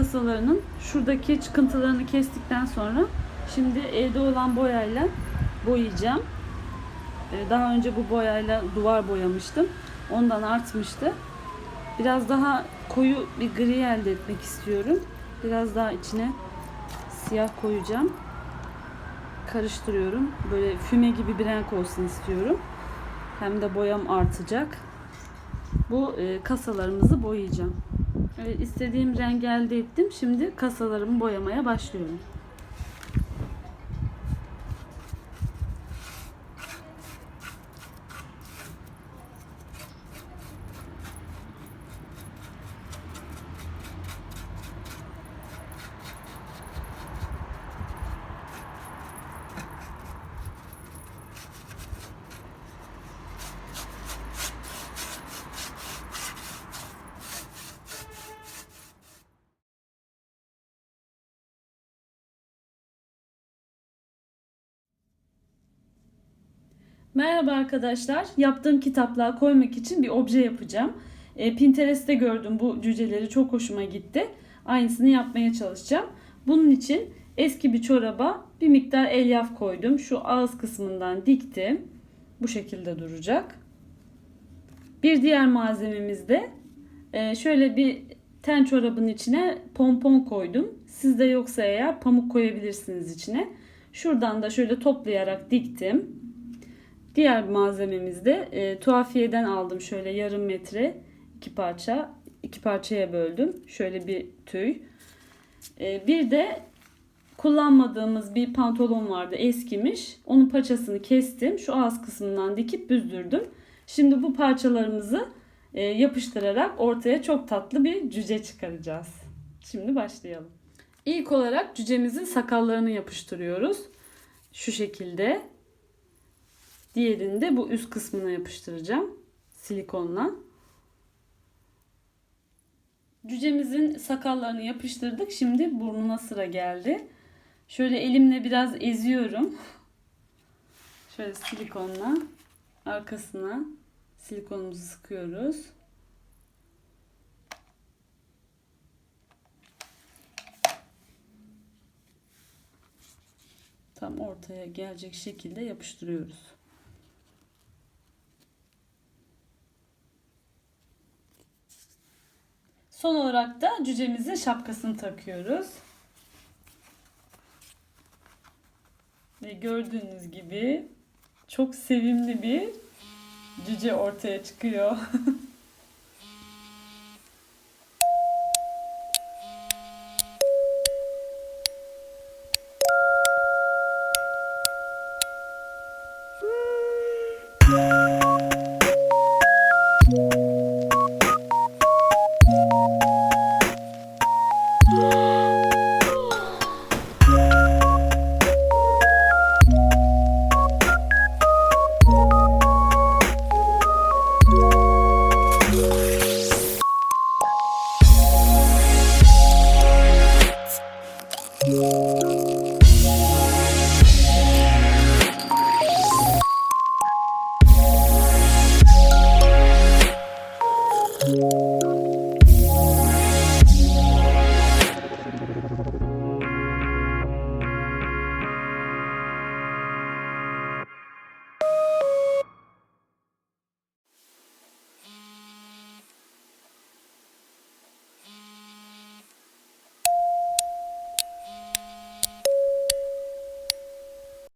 kasalarının şuradaki çıkıntılarını kestikten sonra şimdi evde olan boyayla boyayacağım. Ee, Daha önce bu boyayla duvar boyamıştım. Ondan artmıştı. Biraz daha koyu bir gri elde etmek istiyorum. Biraz daha içine siyah koyacağım. Karıştırıyorum. Böyle füme gibi bir renk olsun istiyorum. Hem de boyam artacak. Bu e, kasalarımızı boyayacağım. Evet, istediğim rengi elde ettim. Şimdi kasalarımı boyamaya başlıyorum. Merhaba arkadaşlar. Yaptığım kitaplığa koymak için bir obje yapacağım. E, Pinterest'te gördüm bu cüceleri çok hoşuma gitti. Aynısını yapmaya çalışacağım. Bunun için eski bir çoraba bir miktar elyaf koydum. Şu ağız kısmından diktim. Bu şekilde duracak. Bir diğer malzememiz de e, şöyle bir ten çorabın içine pompon koydum. Sizde yoksa eğer pamuk koyabilirsiniz içine. Şuradan da şöyle toplayarak diktim. Diğer malzememiz de e, tuhafiyeden aldım şöyle yarım metre iki parça iki parçaya böldüm şöyle bir tüy. E, bir de kullanmadığımız bir pantolon vardı eskimiş. Onun paçasını kestim. Şu ağız kısmından dikip büzdürdüm. Şimdi bu parçalarımızı e, yapıştırarak ortaya çok tatlı bir cüce çıkaracağız. Şimdi başlayalım. İlk olarak cücemizin sakallarını yapıştırıyoruz. Şu şekilde. Diğerini de bu üst kısmına yapıştıracağım silikonla. Cücemizin sakallarını yapıştırdık. Şimdi burnuna sıra geldi. Şöyle elimle biraz eziyorum. Şöyle silikonla arkasına silikonumuzu sıkıyoruz. Tam ortaya gelecek şekilde yapıştırıyoruz. Son olarak da cücemizin şapkasını takıyoruz. Ve gördüğünüz gibi çok sevimli bir cüce ortaya çıkıyor. Música